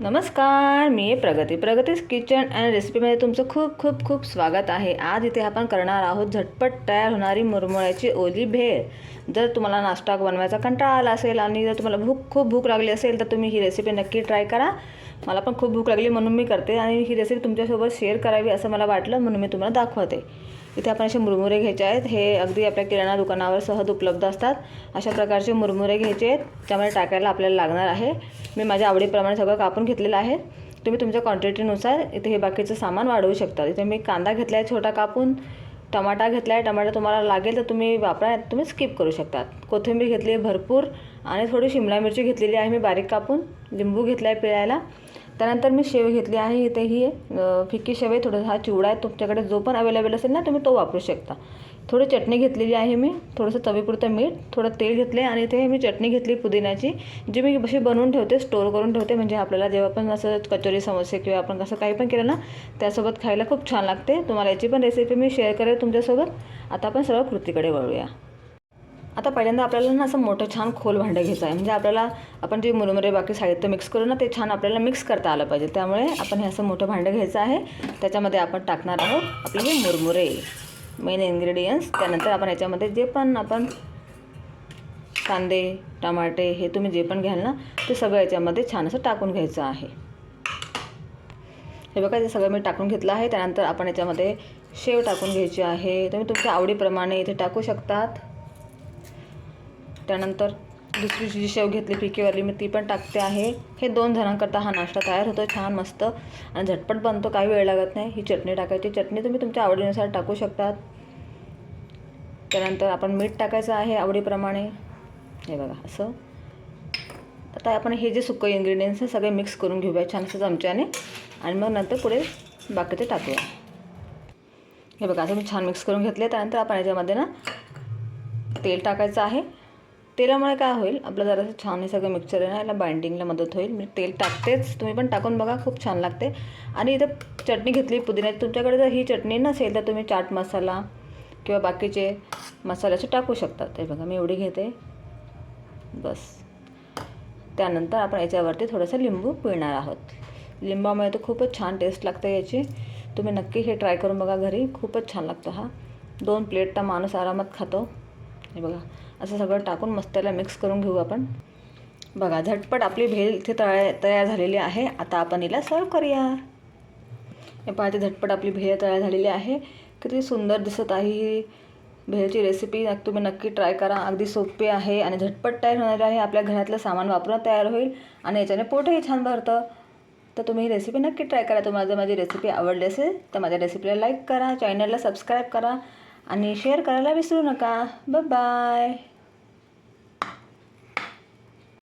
नमस्कार मी प्रगती प्रगतीस kitchen and रेसिपीमध्ये तुमचं खूप खूप खूप स्वागत आहे. आज इथे आपण करणार आहोत झटपट तयार होणारी मुरमुळ्याची ओली भेळ. जर तुम्हाला नाश्ता बनवायचा कंटाळा आला असेल आणि जर तुम्हाला भूक खूप भूक लागली असेल तर तुम्ही ही रेसिपी नक्की ट्राय करा. मला पण खूप भूक लागली म्हणून मी करते आणि ही रेसिपी तुमच्यासोबत शेअर करावी असं मला वाटलं म्हणून मी तुम्हाला दाखवते. इथे आपण असे मुरमुरे घ्यायचे आहेत. हे अगदी आपल्या किराणा दुकानावर सहज उपलब्ध असतात. अशा प्रकारचे मुरमुरे घ्यायचे आहेत त्यामध्ये टाकायला आपल्याला लागणार आहे. मी माझ्या आवडीप्रमाणे सगळं कापून घेतलेलं आहे. तुम्ही तुमच्या क्वांटिटीनुसार इथे हे बाकीचं सामान वाढवू शकता. इथे मी कांदा घेतला आहे छोटा कापून. टमाटा घेतला आहे टमाटा तुम्हाला लागेल तर तुम्ही वापरा तुम्ही स्किप करू शकतात कोथिंबीर घेतली आहे भरपूर. आणि थोडी शिमला मिरची घेतलेली आहे मी बारीक कापून. लिंबू घेतला आहे पिळायला. त्यानंतर मी शेव घेतली आहे इथे ही फिक्की शेव आहे थोडासा हा चिवडा आहे तुमच्याकडे जो पण अवेलेबल असेल ना तुम्ही तो वापरू शकता. थोडी चटणी घेतलेली आहे मी थोडंसं चवीपुरतं मीठ थोडं तेल घेतले आणि इथे मी चटणी घेतली पुदिन्याची जी मी अशी बनवून ठेवते स्टोर करून ठेवते म्हणजे आपल्याला जेव्हा पण असं कचोरी समोसे किंवा आपण कसं काही पण केलं ना त्यासोबत खायला खूप छान लागते. तुम्हाला याची पण रेसिपी मी शेअर करेल तुमच्यासोबत. आता आपण सर्व कृतीकडे वळूया. आता पहिल्यांदा आपल्याला ना असं मोठं छान खोल भांडं घ्यायचं आहे. म्हणजे आपल्याला आपण जे मुरमुरे बाकी साहित्य मिक्स करू ना ते छान आपल्याला मिक्स करता आलं पाहिजे. त्यामुळे आपण हे असं मोठं भांडं घ्यायचं आहे. त्याच्यामध्ये आपण टाकणार आहोत आपले हे मुरमुरे मेन इन्ग्रेडियंट्स त्यानंतर आपण याच्यामध्ये जे पण आपण कांदे टमाटे हे तुम्ही जे पण घ्याल ना ते सगळं याच्यामध्ये छान असं टाकून घ्यायचं आहे. हे बघा ते सगळं मी टाकून घेतलं आहे. त्यानंतर आपण याच्यामध्ये शेव टाकून घ्यायची आहे. तुम्ही तुमच्या आवडीप्रमाणे इथे टाकू शकतात. त्यानंतर दुसरी जी शेव घेतली फिकीवाली मी ती पण टाकते आहे. हे दोन जणांकरता हा नाश्ता तयार होतो छान मस्त. आणि झटपट बनतो काही वेळ लागत नाही. ही चटणी टाकायची. चटणी तुम्ही तुमच्या आवडीनुसार टाकू शकतात. त्यानंतर आपण मीठ टाकायचं आहे आवडीप्रमाणे. हे बघा असं. आता आपण हे जे सुकं इन्ग्रेडियंट्स आहे सगळे मिक्स करून घेऊया छान असं चमच्याने. आणि मग नंतर पुढे बाकीचे टाकूया. हे बघा असं मी छान मिक्स करून घेतले. त्यानंतर आपण याच्यामध्ये ना तेल टाकायचं आहे. तेलामुळे काय होईल? आपलं जरासं छान हे सगळं मिक्सर आहे ना याला बाइंडिंगला मदत होईल. मी तेल टाकतेच. तुम्ही पण टाकून बघा खूप छान लागते. आणि इथं चटणी घेतली पुदिन्याची. तुमच्याकडे जर ही चटणी नसेल तर तुम्ही चाट मसाला किंवा बाकीचे मसाल्याचे टाकू शकतात हे बघा मी एवढी घेते. बस. त्यानंतर आपण याच्यावरती थोडंसं लिंबू पिळणार आहोत. लिंबामुळे तर खूपच छान टेस्ट लागते याची. तुम्ही नक्की हे ट्राय करून बघा घरी. खूपच छान लागतो हा. दोन प्लेटचा माणूस आरामात खातो. हे बघा. असं सगळं टाकून मस्त त्याला मिक्स करून घेऊ आपण. बघा झटपट आपली भेल इथे तळ्या तयार झालेली आहे. आता आपण हिला सर्व करूया. हे पाहते झटपट आपली भेळ तयार झालेली आहे. किती सुंदर दिसत आहे ही भेळची रेसिपी नक्की तुम्ही नक्की ट्राय करा. अगदी सोपी आहे आणि झटपट तयार होणार आहे. आपल्या घरातलं सामान वापरून तयार होईल आणि याच्याने पोटही छान भरतं. तर तुम्ही ही रेसिपी नक्की ट्राय करा. तुम्हाला जर माझी रेसिपी आवडली असेल तर माझ्या रेसिपीला लाईक करा. चॅनलला सबस्क्राईब करा. आणि शेअर करायला विसरू नका. बाय